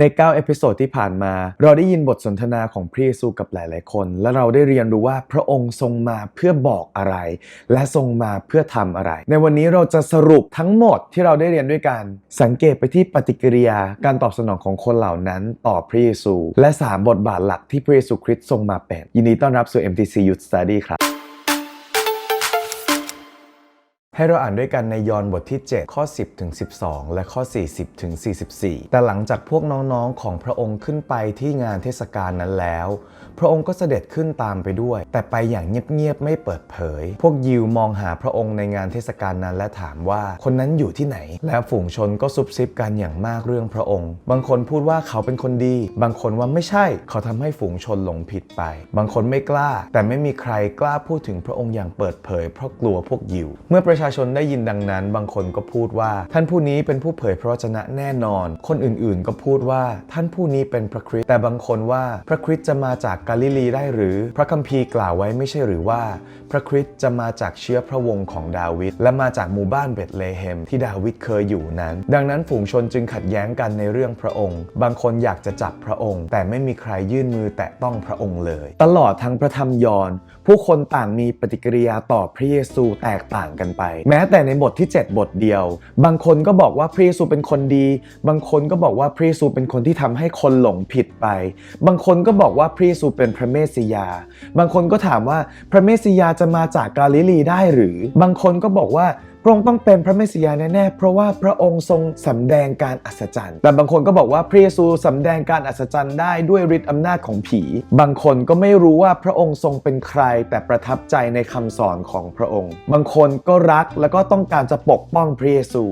ใน 9 เอพิโซดที่ผ่านมา เราได้ยินบทสนทนาของพระเยซูกับหลาย ๆ คน และเราได้เรียนรู้ว่าพระองค์ทรงมาเพื่อบอกอะไร และทรงมาเพื่อทำอะไร ในวันนี้เราจะสรุปทั้งหมดที่เราได้เรียนด้วยกัน สังเกตไปที่ปฏิกิริยาการตอบสนองของคนเหล่านั้นต่อพระเยซู และ 3 บทบาทหลักที่พระเยซูคริสต์ทรงมาเป็น ยินดีต้อนรับสู่ MTC Youth Study ครับ ให้เราอ่านด้วยกันในยอห์นบทที่ 7 ข้อ 10 ถึง 12 และข้อ 40 ถึง 44 แต่หลังจากพวกน้องๆของพระองค์ขึ้นไปที่งานเทศกาลนั้นแล้ว พระองค์ก็เสด็จขึ้นตามไปด้วย แต่ไปอย่างเงียบๆไม่เปิดเผย พวกยิวมองหาพระองค์ในงานเทศกาลนั้นและถามว่าคนนั้นอยู่ที่ไหน แล้วฝูงชนก็ซุบซิบกันอย่างมากเรื่องพระองค์ บางคนพูดว่าเขาเป็นคนดี บางคนว่าไม่ใช่ เขาทำให้ฝูงชนหลงผิดไป บางคนไม่กล้า แต่ไม่มีใครกล้าพูดถึงพระองค์อย่างเปิดเผย เพราะกลัวพวกยิว เมื่อประชาชนได้ยินดังนั้น บางคนก็พูดว่า ท่านผู้นี้เป็นผู้เผยพระวจนะแน่นอน คนอื่นๆ ก็พูดว่าท่านผู้นี้เป็นพระคริสต์แต่บางคนว่าพระคริสต์จะมาจากกาลิลีได้หรือ พระคัมภีร์กล่าวไว้ไม่ใช่หรือว่า พระคริสต์จะมาจากเชื้อพระวงศ์ของดาวิดและมาจากหมู่บ้านเบธเลเฮมที่ดาวิดเคยอยู่นั้น ดังนั้นฝูงชนจึงขัดแย้งกันในเรื่องพระองค์ บางคนอยากจะจับพระองค์ แต่ไม่มีใครยื่นมือแตะต้องพระองค์เลย ตลอดทั้งพระธรรมยอห์น ผู้คนต่างมีปฏิกิริยาต่อพระเยซูแตกต่างกันไป แม้แต่ในบทที่ 7 บทเดียว บางคนก็บอกว่าพระเยซูเป็นคนดี บางคนก็บอกว่าพระเยซูเป็นคนที่ทำให้คนหลงผิดไป บางคนก็บอกว่าพระเยซูเป็นพระเมสสิยา บางคนก็ถามว่าพระเมสสิยาจะมาจากกาลิลีได้หรือ บางคนก็บอกว่า ระองค์ต้องเป็นพระเมสสิยาแน่ๆ เพราะว่าพระองค์ทรงสำแดงการอัศจรรย์ แต่บางคนก็บอกว่าพระเยซูสำแดงการอัศจรรย์ได้ด้วยฤทธิ์อำนาจของผี บางคนก็ไม่รู้ว่าพระองค์ทรงเป็นใคร แต่ประทับใจในคำสอนของพระองค์ บางคนก็รักแล้วก็ต้องการจะปกป้องพระเยซู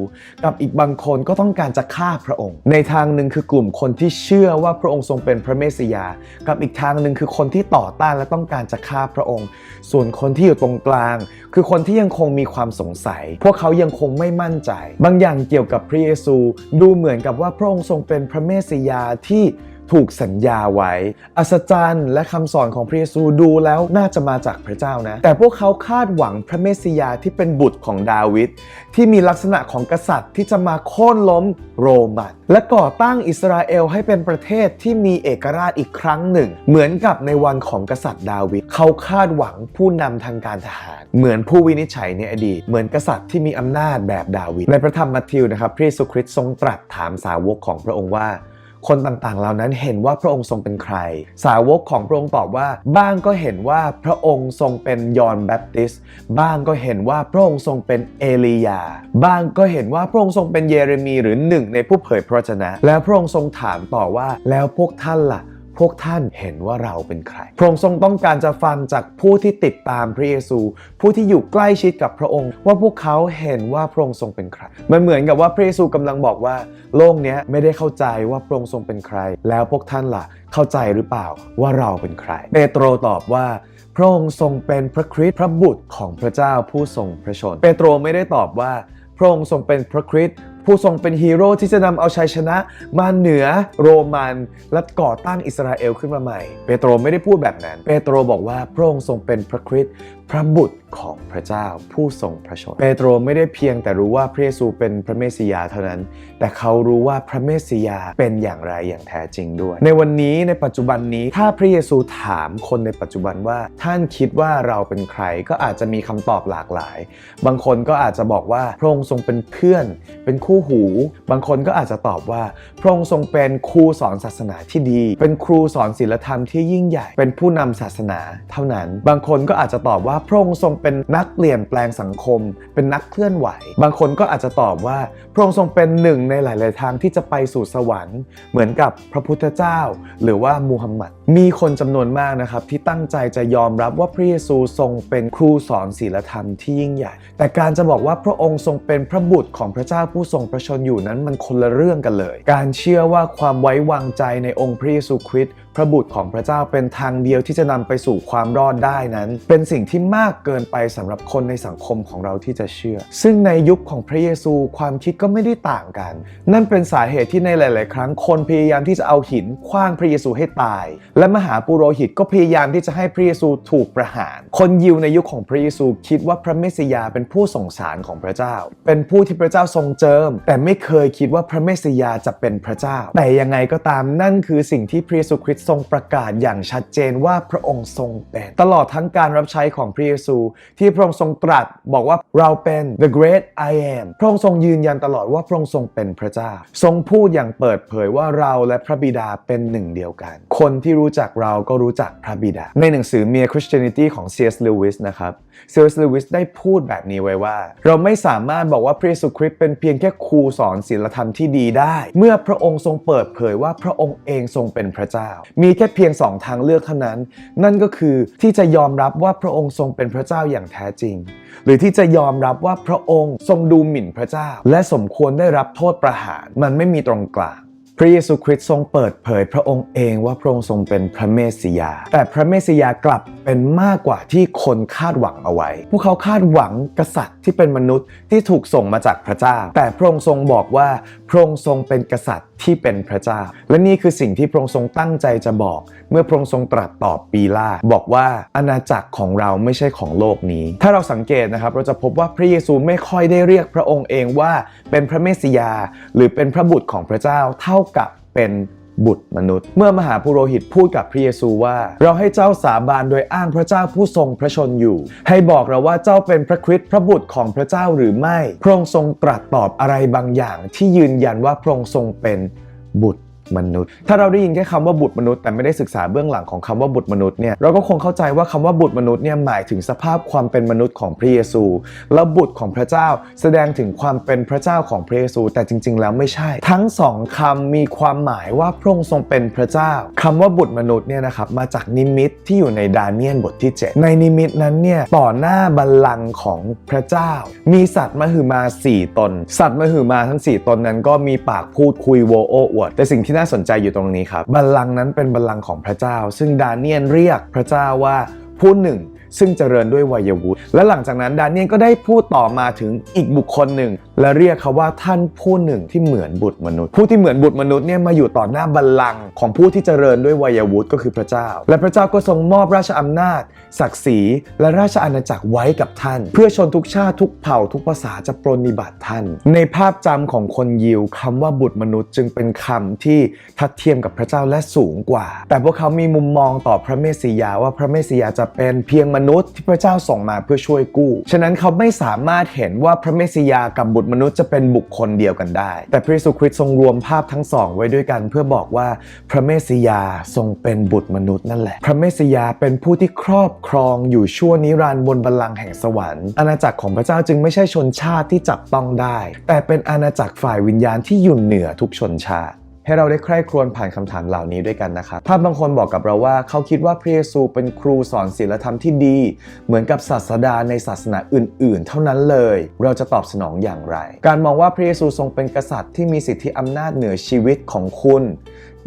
กับอีกบางคนก็ต้องการจะฆ่าพระองค์ ในทางหนึ่งคือกลุ่มคนที่เชื่อว่าพระองค์ทรงเป็นพระเมสสิยา กับอีกทางหนึ่งคือคนที่ต่อต้านและต้องการจะฆ่าพระองค์ ส่วนคนที่อยู่ตรงกลาง คือคนที่ยังคงมีความสงสัยพวกเขายังคงไม่มั่นใจ บางอย่างเกี่ยวกับพระเยซู ดูเหมือนกับว่าพระองค์ทรงเป็นพระเมสสิยาที่ ถูกสัญญาไว้ อัศจรรย์และคำสอนของพระเยซูดูแล้วน่าจะมาจากพระเจ้านะ แต่พวกเขาคาดหวังพระเมสสิยาที่เป็นบุตรของดาวิดที่มีลักษณะของกษัตริย์ที่จะมาโค่นล้มโรมัน และก่อตั้งอิสราเอลให้เป็นประเทศที่มีเอกราชอีกครั้งหนึ่ง เหมือนกับในวันของกษัตริย์ดาวิดเขาคาดหวังผู้นำทางการทหาร เหมือนผู้วินิจฉัยในอดีต เหมือนกษัตริย์ที่มีอำนาจแบบดาวิดในพระธรรมมัทธิวนะครับพระเยซูคริสต์ทรงตรัสถามสาวกของพระองค์ว่า คนต่างๆ เหล่านั้นเห็นว่าพระองค์ทรงเป็นใคร สาวกของพระองค์ตอบว่า บ้างก็เห็นว่าพระองค์ทรงเป็นยอห์นแบปติสต์บ้างก็เห็นว่าพระองค์ทรงเป็นเอลียา บ้างก็เห็นว่าพระองค์ทรงเป็นเยเรมีหรือหนึ่งในผู้เผยพระชนะ แล้วพระองค์ทรงถามต่อว่าแล้วพวกท่านล่ะ พวกท่านเห็นว่าเราเป็นใคร พระองค์ทรงต้องการจะฟังจากผู้ที่ติดตามพระเยซู ผู้ที่อยู่ใกล้ชิดกับพระองค์ ว่าพวกเขาเห็นว่าพระองค์ทรงเป็นใคร มันเหมือนกับว่าพระเยซูกำลังบอกว่า โลกนี้ไม่ได้เข้าใจว่าพระองค์ทรงเป็นใคร แล้วพวกท่านล่ะ เข้าใจหรือเปล่าว่าเราเป็นใคร เปโตรตอบว่าพระองค์ทรงเป็นพระคริสต์พระบุตรของพระเจ้าผู้ทรงพระชน เปโตรไม่ได้ตอบว่าพระองค์ทรงเป็นพระคริสต์ ผู้ทรงเป็นฮีโร่ที่จะนำเอาชัยชนะมาเหนือโรมัน และก่อตั้งอิสราเอลขึ้นมาใหม่ เปโตรไม่ได้พูดแบบนั้น เปโตรบอกว่าพระองค์ทรงเป็นพระคริสต์พระบุตรของพระเจ้าผู้ทรงพระชน เปโตรไม่ได้เพียงแต่รู้ว่าพระเยซูเป็นพระเมสสิยาเท่านั้น แต่เขารู้ว่าพระเมสสิยาเป็นอย่างไรอย่างแท้จริงด้วย ในวันนี้ในปัจจุบันนี้ถ้าพระเยซูถามคนในปัจจุบันว่า ท่านคิดว่าเราเป็นใครก็อาจจะมีคำตอบหลากหลาย บางคนก็อาจจะบอกว่าพระองค์ทรงเป็นเพื่อน เป็นคู่หู บางคนก็อาจจะตอบว่า พระองค์ทรงเป็นครูสอนศาสนาที่ดี เป็นครูสอนศีลธรรมที่ยิ่งใหญ่ เป็นผู้นำศาสนาเท่านั้น บางคนก็อาจจะตอบว่าพระองค์ทรงเป็นนักเปลี่ยนแปลงสังคม เป็นนักเคลื่อนไหว บางคนก็อาจจะตอบว่า พระองค์ทรงเป็นหนึ่งในหลาย ๆ ทางที่จะไปสู่สวรรค์ เหมือนกับพระพุทธเจ้า หรือว่ามูฮัมหมัด มีคนจำนวนมากนะครับที่ตั้งใจจะยอมรับว่าพระเยซูทรงเป็นครูสอนศีลธรรมที่ยิ่งใหญ่ แต่การจะบอกว่าพระองค์ทรงเป็นพระบุตรของพระเจ้าผู้ทรงพระชนอยู่นั้นมันคนละเรื่องกันเลย การเชื่อว่าความไว้วางใจในองค์พระเยซูคริสต์ พระบุตรของพระเจ้าเป็นทางเดียวที่จะนำไปสู่ความรอดได้นั้น เป็นสิ่งที่มากเกินไปสำหรับคนในสังคมของเราที่จะเชื่อ ซึ่งในยุคของพระเยซูความคิดก็ไม่ได้ต่างกัน นั่นเป็นสาเหตุที่ในหลาย ๆ ครั้งคนพยายามที่จะเอาหินคว้างพระเยซูให้ตาย และมหาปุโรหิตก็พยายามที่จะให้พระเยซูถูกประหาร คนยิวในยุคของพระเยซูคิดว่าพระเมสสิยาเป็นผู้ส่งสารของพระเจ้า เป็นผู้ที่พระเจ้าทรงเจิม แต่ไม่เคยคิดว่าพระเมสสิยาจะเป็นพระเจ้า แต่ยังไงก็ตามนั่นคือสิ่งที่พระเยซูคริสตทรงประกาศอย่างชัดเจนว่าพระองค์ทรงเป็นตลอดทั้งการรับใช้ของพระเยซู ที่พระองค์ทรงตรัสบอกว่าเราเป็น the great I am พระองค์ทรงยืนยันตลอดว่าพระองค์ทรงเป็นพระเจ้า ทรงพูดอย่างเปิดเผยว่าเราและพระบิดาเป็นหนึ่งเดียวกัน คนที่รู้จักเราก็รู้จักพระบิดา ในหนังสือ Mere Christianity ของ C.S. Lewis นะครับ C.S. Lewis ได้พูดแบบนี้ไว้ว่า เราไม่สามารถบอกว่าพระเยซูคริสต์เป็นเพียงแค่ครูสอนศีลธรรมที่ดีได้ เมื่อพระองค์ทรงเปิดเผยว่าพระองค์เองทรงเป็นพระเจ้ามีแค่เพียงสองทางเลือกเท่านั้น นั่นก็คือที่จะยอมรับว่าพระองค์ทรงเป็นพระเจ้าอย่างแท้จริง หรือที่จะยอมรับว่าพระองค์ทรงดูหมิ่นพระเจ้า และสมควรได้รับโทษประหาร มันไม่มีตรงกลางพระเยซูคริสต์ทรงเปิดเผยพระองค์เองว่าพระองค์ทรงเป็นพระเมสสิยา แต่พระเมสสิยากลับเป็นมากกว่าที่คนคาดหวังเอาไว้ พวกเขาคาดหวังกษัตริย์ที่เป็นมนุษย์ที่ถูกส่งมาจากพระเจ้า แต่พระองค์ทรงบอกว่าพระองค์ทรงเป็นกษัตริย์ที่เป็นพระเจ้า และนี่คือสิ่งที่พระองค์ทรงตั้งใจจะบอก เมื่อพระองค์ทรงตรัสตอบปีลาบอกว่าอาณาจักรของเราไม่ใช่ของโลกนี้ ถ้าเราสังเกตนะครับ เราจะพบว่าพระเยซูไม่ค่อยได้เรียกพระองค์เองว่าเป็นพระเมสสิยา หรือเป็นพระบุตรของพระเจ้าเท่ากับเป็น บุตรมนุษย์ เมื่อมหาปุโรหิตพูดกับพระเยซูว่า เราให้เจ้าสาบานโดยอ้างพระเจ้าผู้ทรงพระชนอยู่ ให้บอกเราว่าเจ้าเป็นพระคริสต์พระบุตรของพระเจ้าหรือไม่ พระองค์ทรงตรัสตอบอะไรบางอย่างที่ยืนยันว่าพระองค์ทรงเป็นบุตร มนุษย์ ถ้าเราได้ยินแค่คำว่าบุตรมนุษย์แต่ไม่ได้ศึกษาเบื้องหลังของคำว่าบุตรมนุษย์เนี่ยเราก็คงเข้าใจว่าคำว่าบุตรมนุษย์เนี่ยหมายถึงสภาพความเป็นมนุษย์ของพระเยซู แล้วบุตรของพระเจ้า แสดงถึงความเป็นพระเจ้าของพระเยซู แต่จริง ๆ แล้วไม่ใช่ ทั้งสองคำมีความหมายว่าพระองค์ทรงเป็นพระเจ้าคำว่าบุตรมนุษย์เนี่ยนะครับมาจากนิมิตที่อยู่ในดาเนียลบทที่ 7 ในนิมิตนั้นเนี่ยต่อหน้าบัลลังก์ของพระเจ้า มีสัตว์มหึมาสี่ตน สัตว์มหึมาทั้งสี่ตนนั้นก็มีปากพูดคุยโวโอ้อวดแต่สิ่งที่น่าสนใจอยู่ตรงนี้ครับ บัลลังก์นั้นเป็นบัลลังก์ของพระเจ้า ซึ่งดาเนียลเรียกพระเจ้าว่าผู้หนึ่ง ซึ่งเจริญด้วยวัยวุฒิและหลังจากนั้นดานเนียลก็ได้พูดต่อมาถึงอีกบุคคลหนึ่ง และเรียกเขาว่าท่านผู้หนึ่งที่เหมือนบุตรมนุษย์ ผู้ที่เหมือนบุตรมนุษย์เนี่ยมาอยู่ต่อหน้าบัลลังก์ของผู้ที่เจริญด้วยวัยวุฒิก็คือพระเจ้า และพระเจ้าก็ทรงมอบราชอำนาจ ศักดิ์ศรี และราชอาณาจักรไว้กับท่าน เพื่อชนทุกชาติทุกเผ่าทุกภาษาจะปรนนิบัติท่าน ในภาพจำของคนยิวคำว่าบุตรมนุษย์จึงเป็นคำที่ทัดเทียมกับพระเจ้าและสูงกว่า แต่พวกเขามีมุมมองต่อพระเมสสิยาว่าพระเมสสิยาจะเป็นเพียงมนุษย์ที่พระเจ้าส่งมาเพื่อช่วยกู้ ฉะนั้นเขาไม่สามารถเห็นว่าพระเมสสิยากับบุตรมนุษย์จะเป็นบุคคลเดียวกันได้ แต่พระเยซูคริสต์ทรงรวมภาพทั้งสองไว้ด้วยกัน เพื่อบอกว่าพระเมสสิยาทรงเป็นบุตรมนุษย์นั่นแหละ พระเมสสิยาเป็นผู้ที่ครอบครองอยู่ชั่วนิรันดร์บนบัลลังก์แห่งสวรรค์ อาณาจักรของพระเจ้าจึงไม่ใช่ชนชาติที่จับต้องได้ แต่เป็นอาณาจักรฝ่ายวิญญาณที่อยู่เหนือทุกชนชาติ ให้เราได้ใคร่ครวญผ่านคำถามเหล่านี้ด้วยกันนะครับภาบางคนบอกกับเราว่าเขาคิดว่าพระเยซูเป็นครูสอนศีลธรรมที่ดี เหมือนกับศาสดาในศาสนาอื่น ๆ เท่านั้นเลย เราจะตอบสนองอย่างไร การมองว่าพระเยซูทรงเป็นกษัตริย์ที่มีสิทธิอำนาจเหนือชีวิตของคุณ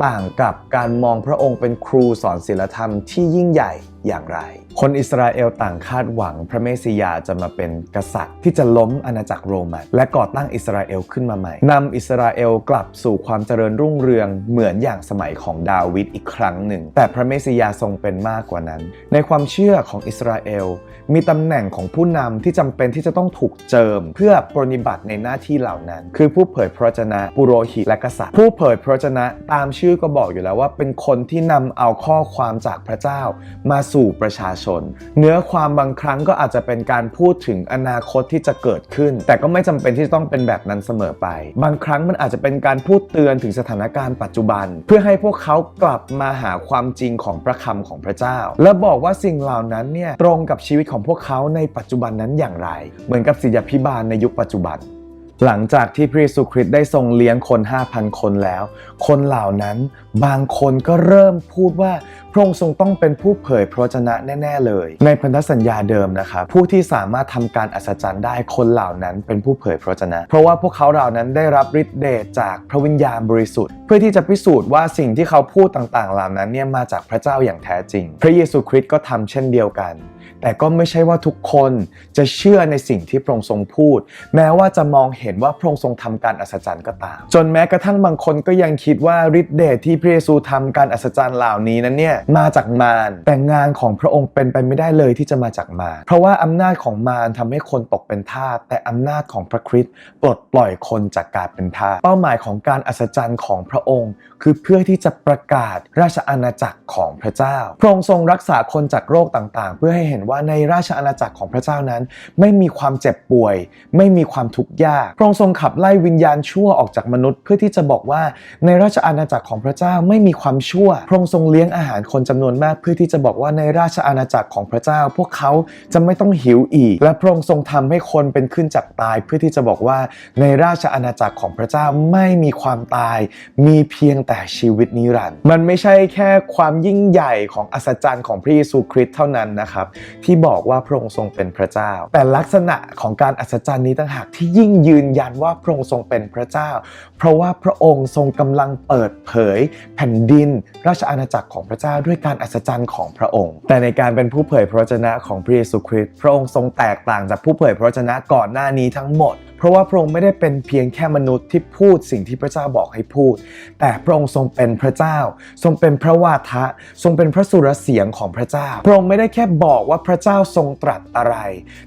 ต่างกับการมองพระองค์เป็นครูสอนศีลธรรมที่ยิ่งใหญ่อย่างไร คนอิสราเอลต่างคาดหวังพระเมสสิยาจะมาเป็นกษัตริย์ ที่จะล้มอาณาจักรโรมันและก่อตั้งอิสราเอลขึ้นมาใหม่นำอิสราเอลกลับสู่ความเจริญรุ่งเรืองเหมือนอย่างสมัยของดาวิดอีกครั้งหนึ่ง แต่พระเมสสิยาทรงเป็นมากกว่านั้น ในความเชื่อของอิสราเอลมีตำแหน่งของผู้นำที่จำเป็นที่จะต้องถูกเจิม เพื่อปรนิบัติในหน้าที่เหล่านั้น คือผู้เผยพระวจนะปุโรหิตและกษัตริย์ ผู้เผยพระวจนะตามชื่อก็บอกอยู่แล้วว่าเป็นคนที่นำเอาข้อความจากพระเจ้ามาสู่ประชาชนเนื้อความบางครั้งก็อาจจะเป็นการพูดถึงอนาคตที่จะเกิดขึ้น แต่ก็ไม่จำเป็นที่จะต้องเป็นแบบนั้นเสมอไป บางครั้งมันอาจจะเป็นการพูดเตือนถึงสถานการณ์ปัจจุบัน เพื่อให้พวกเขากลับมาหาความจริงของพระคำของพระเจ้า และบอกว่าสิ่งเหล่านั้นเนี่ยตรงกับชีวิตของพวกเขาในปัจจุบันนั้นอย่างไร เหมือนกับศิยาพิบาลในยุคปัจจุบัน หลังจากที่พระเยซูคริสต์ได้ทรงเลี้ยงคน 5,000 คนแล้ว คนเหล่านั้นบางคนก็เริ่มพูดว่าพระองค์ทรงต้องเป็นผู้เผยพระวจนะแน่ ๆ เลย ในพันธสัญญาเดิมนะครับผู้ที่สามารถทำการอัศจรรย์ได้คนเหล่านั้นเป็นผู้เผยพระวจนะ เพราะว่าพวกเขาเหล่านั้นได้รับฤทธิ์เดชจากพระวิญญาณบริสุทธิ์ เพื่อที่จะพิสูจน์ว่าสิ่งที่เขาพูดต่างๆ เหล่านั้นเนี่ยมาจากพระเจ้าอย่างแท้จริง พระเยซูคริสต์ก็ทำเช่นเดียวกัน แต่ก็ไม่ใช่ว่าทุกคนจะเชื่อในสิ่งที่พระองค์ทรงพูด แม้ว่าจะมองเห็น็นว่าพระองค์ทรงทำการอัศจรรย์ก็ตาม จนแม้กระทั่งบางคนก็ยังคิดว่าฤทธิเดชที่พระเยซูทำการอัศจรรย์เหล่านี้นั้นเนี่ยมาจากมารแต่งานของพระองค์เป็นไปไม่ได้เลยที่จะมาจากมารเพราะว่าอำนาจของมารทำให้คนตกเป็นทาสแต่อำนาจของพระคริสต์ปลดปล่อยคนจากการเป็นทาสเป้าหมายของการอัศจรรย์ของพระองค์ คือเพื่อที่จะประกาศราชอาณาจักรของพระเจ้า พระองค์ทรงรักษาคนจากโรคต่างๆ เพื่อให้เห็นว่าในราชอาณาจักรของพระเจ้านั้น ไม่มีความเจ็บป่วย ไม่มีความทุกข์ยากพระองค์ทรงขับไล่วิญญาณชั่วออกจากมนุษย์ เพื่อที่จะบอกว่าในราชอาณาจักรของพระเจ้าไม่มีความชั่ว พระองค์ทรงเลี้ยงอาหารคนจำนวนมาก เพื่อที่จะบอกว่าในราชอาณาจักรของพระเจ้า พวกเขาจะไม่ต้องหิวอีก และพระองค์ทรงทำให้คนเป็นขึ้นจากตาย เพื่อที่จะบอกว่าในราชอาณาจักรของพระเจ้าไม่มีความตาย มีเพียงแต่ชีวิตนิรันดร์มันไม่ใช่แค่ความยิ่งใหญ่ของอัศจรรย์ของพระเยซูคริสต์เท่านั้นนะครับ ที่บอกว่าพระองค์ทรงเป็นพระเจ้า แต่ลักษณะของการอัศจรรย์นี้ต่างหากที่ยิ่งยืนยันว่าพระองค์ทรงเป็นพระเจ้า เพราะว่าพระองค์ทรงกำลังเปิดเผย แผ่นดิน ราชอาณาจักรของพระเจ้าด้วยการอัศจรรย์ของพระองค์ แต่ในการเป็นผู้เผยพระวจนะของพระเยซูคริสต์พระองค์ทรงแตกต่างจากผู้เผยพระวจนะก่อนหน้านี้ทั้งหมด เพราะว่าพระองค์ไม่ได้เป็นเพียงแค่มนุษย์ที่พูดสิ่งที่พระเจ้าบอกให้พูด แต่พระองค์ทรงเป็นพระเจ้า ทรงเป็นพระวาทะ ทรงเป็นพระสุรเสียงของพระเจ้า พระองค์ไม่ได้แค่บอกว่าพระเจ้าทรงตรัสอะไร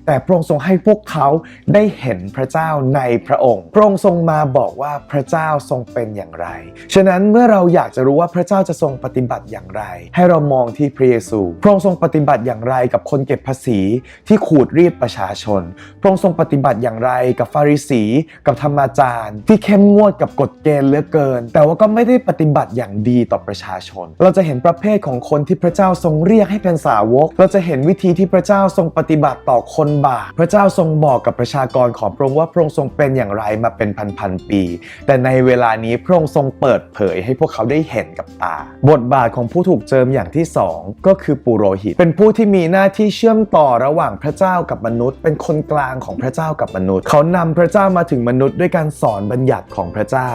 แต่พระองค์ทรงให้พวกเขาได้เห็นพระเจ้าในพระองค์ พระองค์ทรงมาบอกว่าพระเจ้าทรงเป็นอย่างไร ฉะนั้นเมื่อเราอยากจะรู้ว่าพระเจ้าจะทรงปฏิบัติอย่างไร ให้เรามองที่พระเยซู พระองค์ทรงปฏิบัติอย่างไรกับคนเก็บภาษีที่ขูดรีดประชาชน พระองค์ทรงปฏิบัติอย่างไรกับฟาริสีกับธรรมาจารย์ ที่เข้มงวดกับกฎเกณฑ์เหลือเกิน แต่ว่าก็ไม่ได้ปฏิบัติอย่างดีต่อประชาชน เราจะเห็นประเภทของคนที่พระเจ้าทรงเรียกให้เป็นสาวก เราจะเห็นวิธีที่พระเจ้าทรงปฏิบัติต่อคนบาปพระเจ้าทรงบอกกับประชากรของพระองค์ว่าพระองค์ทรงเป็นอย่างไรมาเป็นพันๆปี แต่ในเวลานี้พระองค์ทรงเปิดเผยให้พวกเขาได้เห็นกับตา บทบาทของผู้ถูกเจิมอย่างที่สองก็คือปุโรหิต เป็นผู้ที่มีหน้าที่เชื่อมต่อระหว่างพระเจ้ากับมนุษย์ เป็นคนกลางของพระเจ้ากับมนุษย์ เขานำพระเจ้ามาถึงมนุษย์ด้วยการสอนบัญญัติของพระเจ้า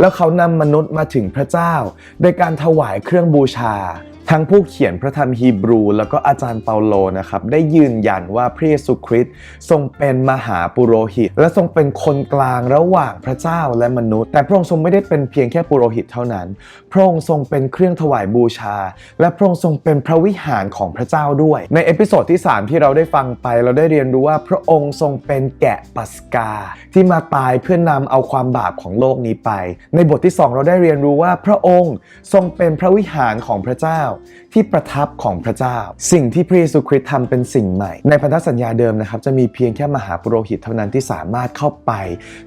แล้วเขานำมนุษย์มาถึงพระเจ้า โดยการถวายเครื่องบูชา ทั้งผู้เขียนพระธรรมฮีบรู แล้วก็อาจารย์เปาโลนะครับได้ยืนยันว่าพระเยซูคริสต์ทรงเป็นมหาปุโรหิต และทรงเป็นคนกลางระหว่างพระเจ้าและมนุษย์ แต่พระองค์ทรงไม่ได้เป็นเพียงแค่ปุโรหิตเท่านั้น พระองค์ทรงเป็นเครื่องถวายบูชา และพระองค์ทรงเป็นพระวิหารของพระเจ้าด้วย ในเอพิโซดที่ 3 ที่เราได้ฟังไปเราได้เรียนรู้ว่าพระองค์ทรงเป็นแกะปัสกา ที่มาตายเพื่อนำเอาความบาปของโลกนี้ไป ในบทที่ 2 เราได้เรียนรู้ว่าพระองค์ทรงเป็นพระวิหารของพระเจ้า now ที่ประทับของพระเจ้า สิ่งที่พระเยซูคริสต์ทำเป็นสิ่งใหม่ ในพันธสัญญาเดิมนะครับจะมีเพียงแค่มหาปุโรหิตเท่านั้นที่สามารถเข้าไป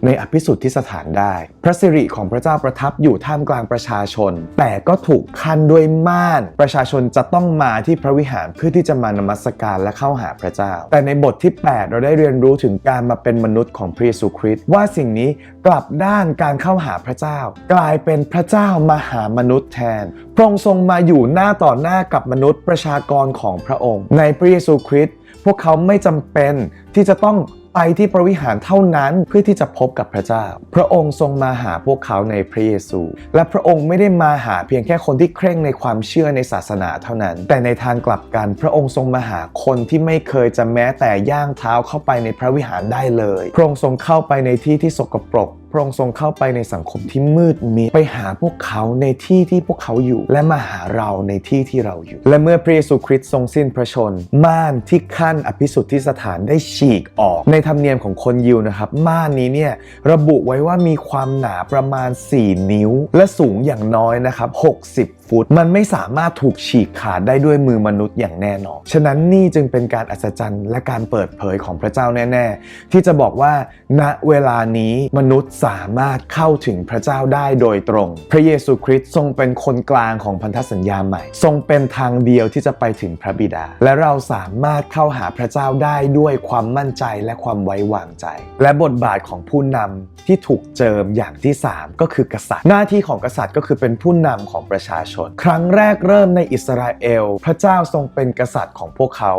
ในอภิสุทธิสถานได้ พระสิริของพระเจ้าประทับอยู่ท่ามกลางประชาชน แต่ก็ถูกคันด้วยม่าน ประชาชนจะต้องมาที่พระวิหารเพื่อที่จะมานมัสการและเข้าหาพระเจ้า แต่ในบทที่ 8 เราได้เรียนรู้ถึงการมาเป็นมนุษย์ของพระเยซูคริสต์ว่าสิ่งนี้กลับด้านการเข้าหาพระเจ้า กลายเป็นพระเจ้ามาหามนุษย์แทนพระองค์ทรงมาอยู่หน้าต่อหน้ากับมนุษย์ประชากรของพระองค์ ในพระเยซูคริสต์พวกเขาไม่จำเป็นที่จะต้องไปที่พระวิหารเท่านั้นเพื่อที่จะพบกับพระเจ้า พระองค์ทรงมาหาพวกเขาในพระเยซู และพระองค์ไม่ได้มาหาเพียงแค่คนที่เคร่งในความเชื่อในศาสนาเท่านั้น แต่ในทางกลับกัน พระองค์ทรงมาหาคนที่ไม่เคยจะแม้แต่ย่างเท้าเข้าไปในพระวิหารได้เลย พระองค์ทรงเข้าไปในที่ที่สกปรกพระองค์ทรงเข้าไปในสังคมที่มืดมิดไปหาพวกเขาในที่ที่พวกเขาอยู่ และมาหาเราในที่ที่เราอยู่ และเมื่อพระเยซูคริสต์ทรงสิ้นพระชน ม่านที่ขั้นอภิสุทธิสถานได้ฉีกออก ในธรรมเนียมของคนยิวนะครับ ม่านนี้เนี่ยระบุไว้ว่ามีความหนาประมาณ 4 นิ้ว และสูงอย่างน้อยนะครับ60 ฟุต มันไม่สามารถถูกฉีกขาดได้ด้วยมือมนุษย์อย่างแน่นอน ฉะนั้นนี่จึงเป็นการอัศจรรย์และการเปิดเผยของพระเจ้าแน่ ๆ ที่จะบอกว่า ณเวลานี้มนุษย์สามารถเข้าถึงพระเจ้าได้โดยตรง พระเยซูคริสต์ทรงเป็นคนกลางของพันธสัญญาใหม่ ทรงเป็นทางเดียวที่จะไปถึงพระบิดา และเราสามารถเข้าหาพระเจ้าได้ด้วยความมั่นใจและความไว้วางใจ และบทบาทของผู้นำที่ถูกเจิมอย่างที่ 3 ก็คือกษัตริย์ หน้าที่ของกษัตริย์ก็คือเป็นผู้นำของประชาชนครั้งแรกเริ่มในอิสราเอล พระเจ้าทรงเป็นกษัตริย์ของพวกเขา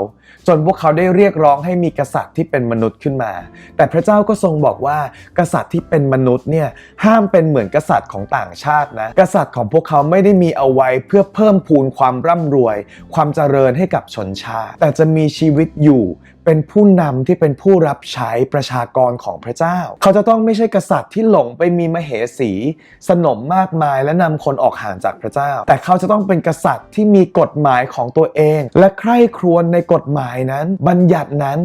จนพวกเขาได้เรียกร้องให้มีกษัตริย์ที่เป็นมนุษย์ขึ้นมา แต่พระเจ้าก็ทรงบอกว่า กษัตริย์ที่เป็นมนุษย์เนี่ยห้ามเป็นเหมือนกษัตริย์ของต่างชาตินะ กษัตริย์ของพวกเขาไม่ได้มีเอาไว้เพื่อเพิ่มพูนความร่ำรวย ความเจริญให้กับชนชาติ แต่จะมีชีวิตอยู่เป็นผู้นำที่เป็นผู้รับใช้ประชากรของพระเจ้า เขาจะต้องไม่ใช่กษัตริย์ที่หลงไปมีมเหสี สนมมากมายและนำคนออกห่างจากพระเจ้า แต่เขาจะต้องเป็นกษัตริย์ที่มีกฎหมายของตัวเอง และใคร่ครวญในกฎหมายนั้น บัญญัตินั้น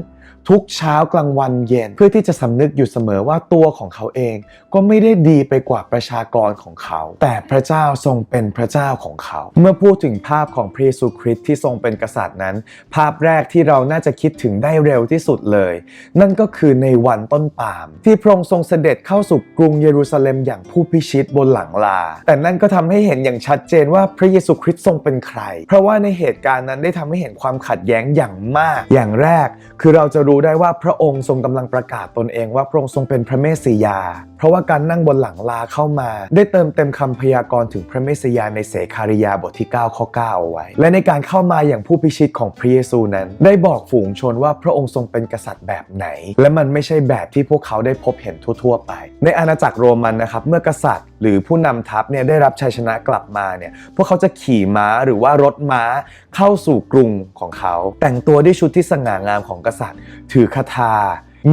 ทุกเช้ากลางวันเย็น เพื่อที่จะสำนึกอยู่เสมอว่าตัวของเขาเอง ก็ไม่ได้ดีไปกว่าประชากรของเขา แต่พระเจ้าทรงเป็นพระเจ้าของเขา เมื่อพูดถึงภาพของพระเยซูคริสต์ที่ทรงเป็นกษัตริย์นั้น ภาพแรกที่เราน่าจะคิดถึงได้เร็วที่สุดเลย นั่นก็คือในวันต้นปาล์มที่พระองค์ทรงเสด็จเข้าสู่กรุงเยรูซาเล็มอย่างผู้พิชิตบนหลังลา แต่นั่นก็ทำให้เห็นอย่างชัดเจนว่าพระเยซูคริสต์ทรงเป็นใคร เพราะว่าในเหตุการณ์นั้นได้ทำให้เห็นความขัดแย้งอย่างมาก อย่างแรกคือเราจะรูู้้ได้ว่าพระองค์ทรงกำลังประกาศตนเองว่าพระองค์ทรงเป็นพระเมสสิยาเพราะว่าการนั่งบนหลังลาเข้ามา ได้เติมเต็มคำพยากรณ์ถึงพระเมสสยาในเสคาริยาบทที่ 9 ข้อ 9 เอาไว้ และในการเข้ามาอย่างผู้พิชิตของพระเยซูนั้น ได้บอกฝูงชนว่าพระองค์ทรงเป็นกษัตริย์แบบไหน และมันไม่ใช่แบบที่พวกเขาได้พบเห็นทั่ว ๆ ไป ในอาณาจักรโรมันนะครับเมื่อกษัตริย์หรือผู้นำทัพเนี่ยได้รับชัยชนะกลับมาเนี่ยพวกเขาจะขี่ม้าหรือว่ารถม้าเข้าสู่กรุงของเขา แต่งตัวด้วยชุดที่สง่างามของกษัตริย์ ถือคาถา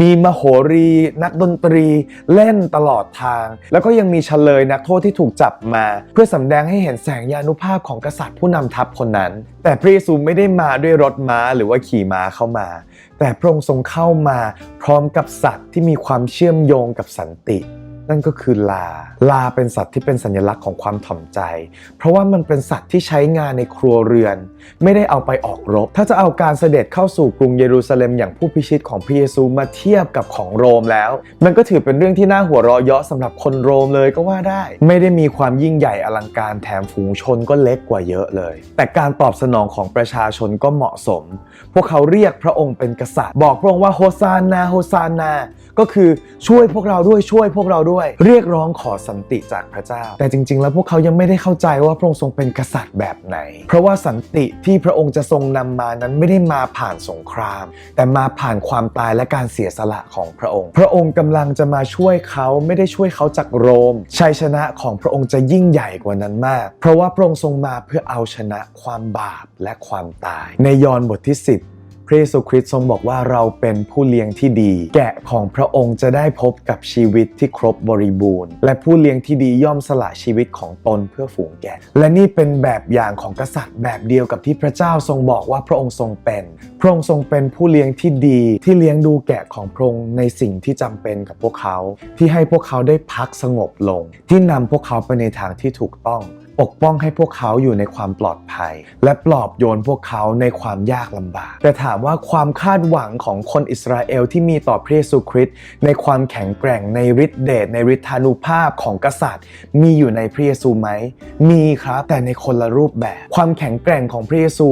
มีมโหรีนักดนตรีเล่นตลอดทาง แล้วก็ยังมีเฉลยนักโทษที่ถูกจับมา เพื่อสำแดงให้เห็นแสงยานุภาพของกษัตริย์ผู้นำทัพคนนั้น แต่พระเยซูไม่ได้มาด้วยรถม้าหรือว่าขี่ม้าเข้ามา แต่พระองค์ทรงเข้ามาพร้อมกับสัตว์ที่มีความเชื่อมโยงกับสันติ นั่นก็คือลา ลาเป็นสัตว์ที่เป็นสัญลักษณ์ของความถ่อมใจ เพราะว่ามันเป็นสัตว์ที่ใช้งานในครัวเรือน ไม่ได้เอาไปออกรบ ถ้าจะเอาการเสด็จเข้าสู่กรุงเยรูซาเล็มอย่างผู้พิชิตของพระเยซูมาเทียบกับของโรมแล้ว มันก็ถือเป็นเรื่องที่น่าหัวเราะเยาะสำหรับคนโรมเลยก็ว่าได้ ไม่ได้มีความยิ่งใหญ่อลังการแถมฝูงชนก็เล็กกว่าเยอะเลย แต่การตอบสนองของประชาชนก็เหมาะสม พวกเขาเรียกพระองค์เป็นกษัตริย์ บอกพระองค์ว่าโฮซานาโฮซานาก็คือช่วยพวกเราด้วยช่วยพวกเราด้วยเรียกร้องขอสันติจากพระเจ้า แต่จริง ๆ แล้วพวกเขายังไม่ได้เข้าใจว่าพระองค์ทรงเป็นกษัตริย์แบบไหน เพราะว่าสันติที่พระองค์จะทรงนำมานั้นไม่ได้มาผ่านสงคราม แต่มาผ่านความตายและการเสียสละของพระองค์ พระองค์กำลังจะมาช่วยเขาไม่ได้ช่วยเขาจากโรมชัยชนะของพระองค์จะยิ่งใหญ่กว่านั้นมาก เพราะว่าพระองค์ทรงมาเพื่อเอาชนะความบาปและความตาย ในยอห์นบทที่ 10 ระเยซูคริสต์ทรงบอกว่าเราเป็นผู้เลี้ยงที่ดี แกะของพระองค์จะได้พบกับชีวิตที่ครบบริบูรณ์ และผู้เลี้ยงที่ดีย่อมสละชีวิตของตนเพื่อฝูงแกะ และนี่เป็นแบบอย่างของกษัตริย์แบบเดียวกับที่พระเจ้าทรงบอกว่าพระองค์ทรงเป็น พระองค์ทรงเป็นผู้เลี้ยงที่ดี ที่เลี้ยงดูแกะของพระองค์ในสิ่งที่จำเป็นกับพวกเขา ที่ให้พวกเขาได้พักสงบลง ที่นำพวกเขาไปในทางที่ถูกต้องปกป้องให้พวกเขาอยู่ในความปลอดภัย และปลอบโยนพวกเขาในความยากลำบาก แต่ถามว่าความคาดหวังของคนอิสราเอลที่มีต่อพระเยซูคริสต์ในความแข็งแกร่งในฤทธิเดชในฤทธานุภาพของกษัตริย์ มีอยู่ในพระเยซูไหม มีครับ แต่ในคนละรูปแบบ ความแข็งแกร่งของพระเยซู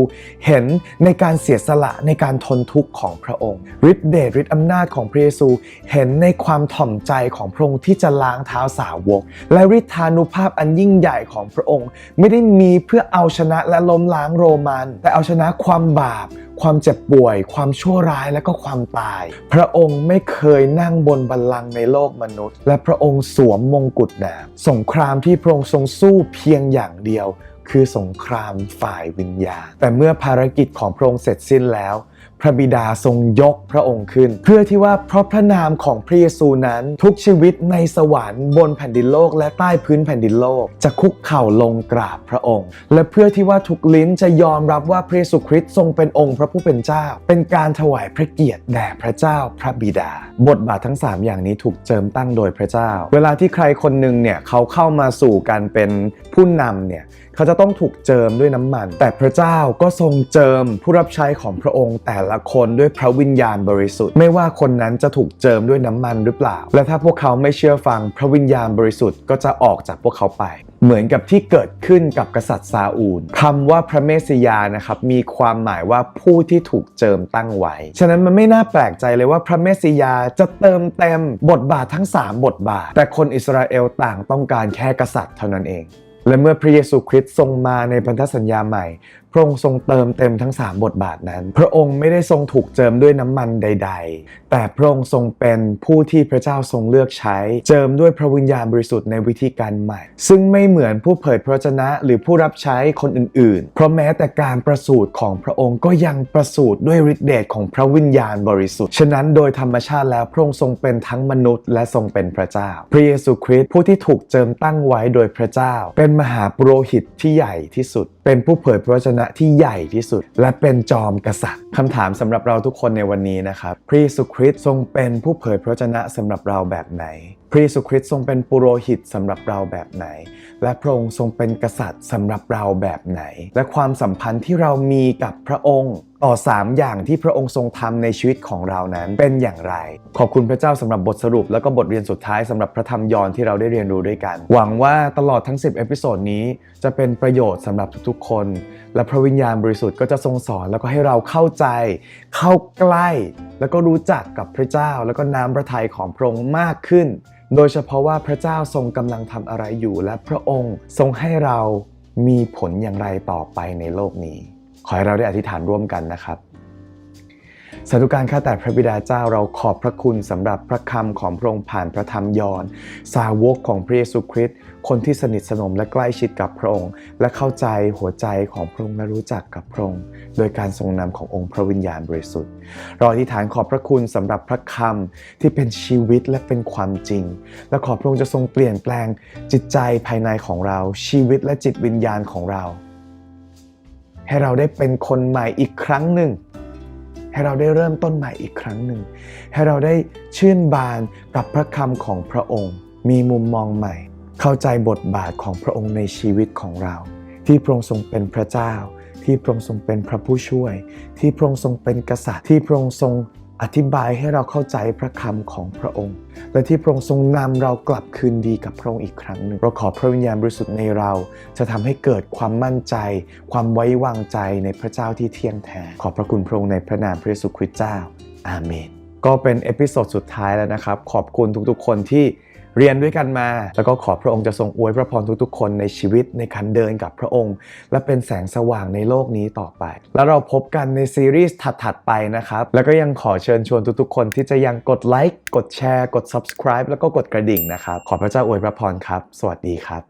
เห็นในการเสียสละในการทนทุกข์ของพระองค์ฤทธิเดชฤทธิอำนาจของพระเยซูเห็นในความถ่อมใจของพระองค์ที่จะล้างเท้าสาวก และฤทธานุภาพอันยิ่งใหญ่ของพระองค์ไม่ได้มีเพื่อเอาชนะและล้มล้างโรมัน แต่เอาชนะความบาป ความเจ็บป่วย ความชั่วร้ายและก็ความตาย พระองค์ไม่เคยนั่งบนบัลลังก์ในโลกมนุษย์ และพระองค์สวมมงกุฎแดงสงครามที่พระองค์ทรงสู้เพียงอย่างเดียว คือสงครามฝ่ายวิญญาณ แต่เมื่อภารกิจของพระองค์เสร็จสิ้นแล้ว พระบิดาทรงยกพระองค์ขึ้น เพื่อที่ว่าเพราะพระนามของพระเยซูนั้น ทุกชีวิตในสวรรค์บนแผ่นดินโลกและใต้พื้นแผ่นดินโลก จะคุกเข่าลงกราบพระองค์ และเพื่อที่ว่าทุกลิ้นจะยอมรับว่าพระเยซูคริสต์ทรงเป็นองค์พระผู้เป็นเจ้า เป็นการถวายพระเกียรติแด่พระเจ้าพระบิดา บทบาททั้ง 3 อย่างนี้ถูกเจิมตั้งโดยพระเจ้า เวลาที่ใครคนหนึ่งเนี่ยเขาเข้ามาสู่การเป็นผู้นำเนี่ยเขาจะต้องถูกเจิมด้วยน้ำมัน แต่พระเจ้าก็ทรงเจิมผู้รับใช้ของพระองค์แต่ละคนด้วยพระวิญญาณบริสุทธิ์ ไม่ว่าคนนั้นจะถูกเจิมด้วยน้ำมันหรือเปล่า และถ้าพวกเขาไม่เชื่อฟังพระวิญญาณบริสุทธิ์ก็จะออกจากพวกเขาไป เหมือนกับที่เกิดขึ้นกับกษัตริย์ซาอูลคำว่าพระเมสยานะครับมีความหมายว่าผู้ที่ถูกเจิมตั้งไว้ ฉะนั้นมันไม่น่าแปลกใจเลยว่าพระเมสยาจะเติมเต็มบทบาททั้ง 3 บทบาท แต่คนอิสราเอลต่างต้องการแค่กษัตริย์เท่านั้นเองและเมื่อพระเยซูคริสต์ทรงมาในพันธสัญญาใหม่ พระองค์ทรงเติมเต็มทั้ง 3 บทบาทนั้น พระองค์ไม่ได้ทรงถูกเจิมด้วยน้ำมันใด ๆ แต่พระองค์ทรงเป็นผู้ที่พระเจ้าทรงเลือกใช้ เจิมด้วยพระวิญญาณบริสุทธิ์ในวิธีการใหม่ ซึ่งไม่เหมือนผู้เผยพระวจนะหรือผู้รับใช้คนอื่น ๆ เพราะแม้แต่การประสูติของพระองค์ก็ยังประสูติด้วยฤทธิเดชของพระวิญญาณบริสุทธิ์ ฉะนั้นโดยธรรมชาติแล้วพระองค์ทรงเป็นทั้งมนุษย์ และทรงเป็นพระเจ้า พระเยซูคริสต์ผู้ที่ถูกเจิมตั้งไว้โดยพระเจ้า เป็นมหาปุโรหิตที่ใหญ่ที่สุด เป็นผู้เผยพระวจนะที่ใหญ่ที่สุด และเป็นจอมกษัตริย์คำถามสำหรับเราทุกคนในวันนี้นะครับ พระเยซูคริสต์ทรงเป็นผู้เผยพระชนะสำหรับเราแบบไหน พระเยซูคริสต์ทรงเป็นปุโรหิตสำหรับเราแบบไหน และพระองค์ทรงเป็นกษัตริย์สำหรับเราแบบไหน และความสัมพันธ์ที่เรามีกับพระองค์ต่อ 3 อย่างที่พระองค์ทรงทำในชีวิตของเรานั้นเป็นอย่างไร ขอบคุณพระเจ้าสำหรับบทสรุป แล้วก็บทเรียนสุดท้ายสำหรับพระธรรมยอห์นที่เราได้เรียนรู้ด้วยกัน หวังว่าตลอดทั้ง 10 เอพิโซดนี้จะเป็นประโยชน์สำหรับทุกๆคน และพระวิญญาณบริสุทธิ์ก็จะทรงสอนแล้วก็ให้เราเข้าใจเข้าใกล้ แล้วก็รู้จักกับพระเจ้า แล้วก็น้ำพระทัยของพระองค์มากขึ้น โดยเฉพาะว่าพระเจ้าทรงกำลังทำอะไรอยู่ และพระองค์ทรงให้เรามีผลอย่างไรต่อไปในโลกนี้ ขอให้เราได้อธิษฐานร่วมกันนะครับ สาธุการข้าแต่พระบิดาเจ้าเราขอบพระคุณสำหรับพระคำของพระองค์ผ่านพระธรรมยอห์นสาวกของพระเยซูคริสต์คนที่สนิทสนมและใกล้ชิดกับพระองค์ และเข้าใจหัวใจของพระองค์และรู้จักกับพระองค์ โดยการทรงนำขององค์พระวิญญาณบริสุทธิ์เราอธิษฐานขอบพระคุณสำหรับพระคำที่เป็นชีวิตและเป็นความจริง และขอพระองค์จะทรงเปลี่ยนแปลงจิตใจภายในของเรา ชีวิตและจิตวิญญาณของเรา ให้เราได้เป็นคนใหม่อีกครั้งหนึ่ง ให้เราได้เริ่มต้นใหม่อีกครั้งหนึ่ง ให้เราได้ชื่นบานกับพระคำของพระองค์ มีมุมมองใหม่ เข้าใจบทบาทของพระองค์ในชีวิตของเรา ที่พระองค์ทรงเป็นพระเจ้า ที่พระองค์ทรงเป็นพระผู้ช่วย ที่พระองค์ทรงเป็นกษัตริย์ที่พระองค์ทรง อธิบายให้เราเข้าใจพระคำของพระองค์ และที่พระองค์ทรงนำเรากลับคืนดีกับพระองค์อีกครั้งหนึ่งเราขอพระวิญญาณบริสุทธิ์ในเรา จะทำให้เกิดความมั่นใจ ความไว้วางใจในพระเจ้าที่เที่ยงแท้ขอบพระคุณพระองค์ในพระนามพระเยซูคริสต์เจ้าอาเมน ก็เป็นเอพิโซดสุดท้ายแล้วนะครับ ขอบคุณทุกๆคนที่ เรียนด้วยกันมา แล้วก็ขอพระองค์จะทรงอวยพระพรทุกๆ คนในชีวิตในการเดินกับพระองค์ และเป็นแสงสว่างในโลกนี้ต่อไป แล้วเราพบกันในซีรีส์ถัดๆไปนะครับ แล้วก็ยังขอเชิญชวนทุกๆ คนที่จะยังกดไลค์กดแชร์ กด subscribe แล้วก็กดกระดิ่งนะครับ ขอพระเจ้าอวยพระพรครับ สวัสดีครับ